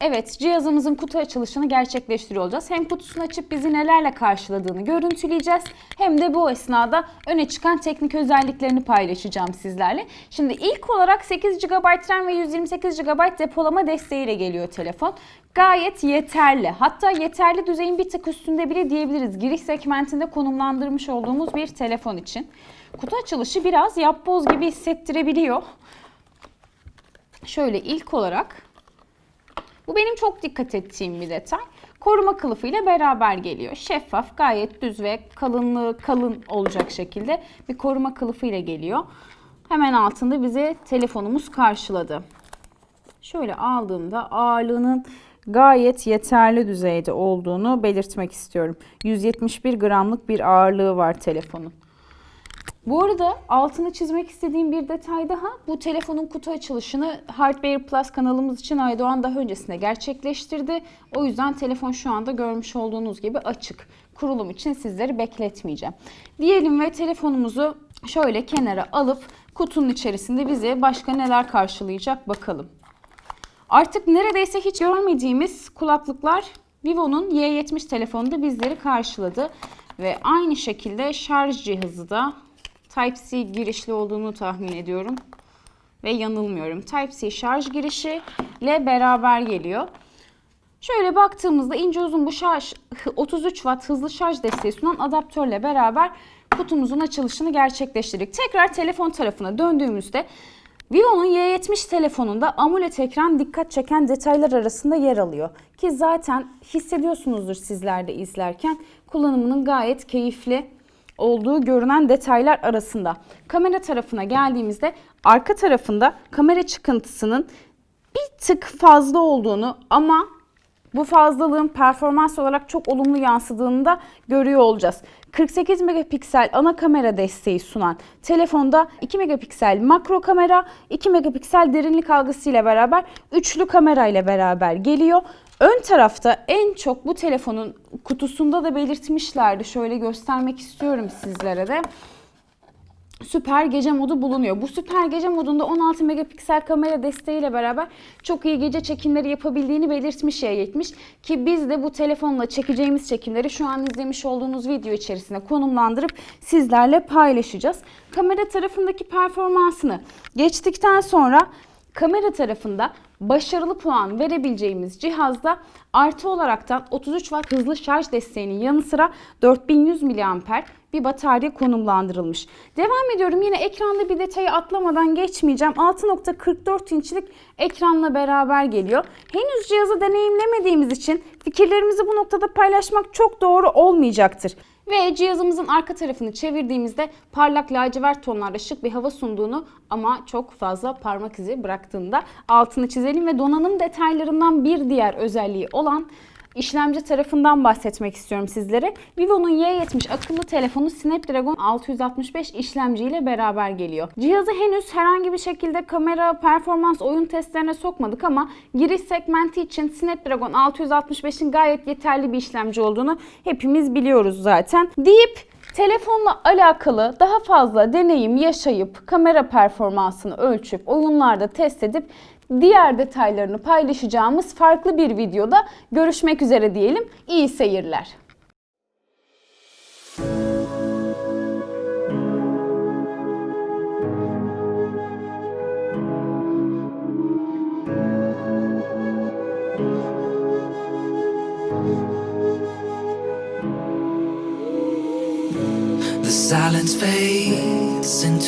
Evet, cihazımızın kutu açılışını gerçekleştiriyor olacağız. Hem kutusunu açıp bizi nelerle karşıladığını görüntüleyeceğiz. Hem de bu esnada öne çıkan teknik özelliklerini paylaşacağım sizlerle. Şimdi ilk olarak 8 GB RAM ve 128 GB depolama desteğiyle geliyor telefon. Gayet yeterli. Hatta yeterli düzeyin bir tık üstünde bile diyebiliriz. Giriş segmentinde konumlandırmış olduğumuz bir telefon için. Kutu açılışı biraz yapboz gibi hissettirebiliyor. Şöyle ilk olarak bu benim çok dikkat ettiğim bir detay. Koruma kılıfı ile beraber geliyor. Şeffaf, gayet düz ve kalınlığı kalın olacak şekilde bir koruma kılıfı ile geliyor. Hemen altında bizi telefonumuz karşıladı. Şöyle aldığımda ağırlığının gayet yeterli düzeyde olduğunu belirtmek istiyorum. 171 gramlık bir ağırlığı var telefonun. Bu arada altını çizmek istediğim bir detay daha. Bu telefonun kutu açılışını Hardware Plus kanalımız için Aydoğan daha öncesinde gerçekleştirdi. O yüzden telefon şu anda görmüş olduğunuz gibi açık. Kurulum için sizleri bekletmeyeceğim. Diyelim ve telefonumuzu şöyle kenara alıp kutunun içerisinde bize başka neler karşılayacak bakalım. Artık neredeyse hiç görmediğimiz kulaklıklar Vivo'nun Y70 telefonunda bizleri karşıladı. Ve aynı şekilde şarj cihazı da Type-C girişli olduğunu tahmin ediyorum. Ve yanılmıyorum. Type-C şarj girişi ile beraber geliyor. Şöyle baktığımızda ince uzun bu şarj 33 watt hızlı şarj desteği sunan adaptörle beraber kutumuzun açılışını gerçekleştirdik. Tekrar telefon tarafına döndüğümüzde Vivo'nun Y70 telefonunda AMOLED ekran dikkat çeken detaylar arasında yer alıyor. Ki zaten hissediyorsunuzdur sizler de izlerken kullanımının gayet keyifli olduğu görünen detaylar arasında. Kamera tarafına geldiğimizde arka tarafında kamera çıkıntısının bir tık fazla olduğunu ama bu fazlalığın performans olarak çok olumlu yansıdığını da görüyor olacağız. 48 megapiksel ana kamera desteği sunan telefonda 2 megapiksel makro kamera, 2 megapiksel derinlik algısı ile beraber üçlü kamera ile beraber geliyor. Ön tarafta en çok bu telefonun kutusunda da belirtmişlerdi. Şöyle göstermek istiyorum sizlere de süper gece modu bulunuyor. Bu süper gece modunda 16 megapiksel kamera desteğiyle beraber çok iyi gece çekimleri yapabildiğini belirtmiş Y70 ki biz de bu telefonla çekeceğimiz çekimleri şu an izlemiş olduğunuz video içerisine konumlandırıp sizlerle paylaşacağız. Kamera tarafındaki performansını geçtikten sonra kamera tarafında başarılı puan verebileceğimiz cihazda artı olaraktan 33 Watt hızlı şarj desteğinin yanı sıra 4100 mAh bir batarya konumlandırılmış. Devam ediyorum yine ekranda bir detayı atlamadan geçmeyeceğim. 6.44 inçlik ekranla beraber geliyor. Henüz cihazı deneyimlemediğimiz için fikirlerimizi bu noktada paylaşmak çok doğru olmayacaktır. Ve cihazımızın arka tarafını çevirdiğimizde parlak lacivert tonlarda şık bir hava sunduğunu ama çok fazla parmak izi bıraktığında altını çizelim ve donanım detaylarından bir diğer özelliği olan işlemci tarafından bahsetmek istiyorum sizlere. Vivo'nun Y70 akıllı telefonu Snapdragon 665 işlemciyle beraber geliyor. Cihazı henüz herhangi bir şekilde kamera, performans, oyun testlerine sokmadık ama giriş segmenti için Snapdragon 665'in gayet yeterli bir işlemci olduğunu hepimiz biliyoruz zaten. Deyip Telefonla alakalı daha fazla deneyim yaşayıp kamera performansını ölçüp oyunlarda test edip diğer detaylarını paylaşacağımız farklı bir videoda görüşmek üzere diyelim. İyi seyirler. Silence fades into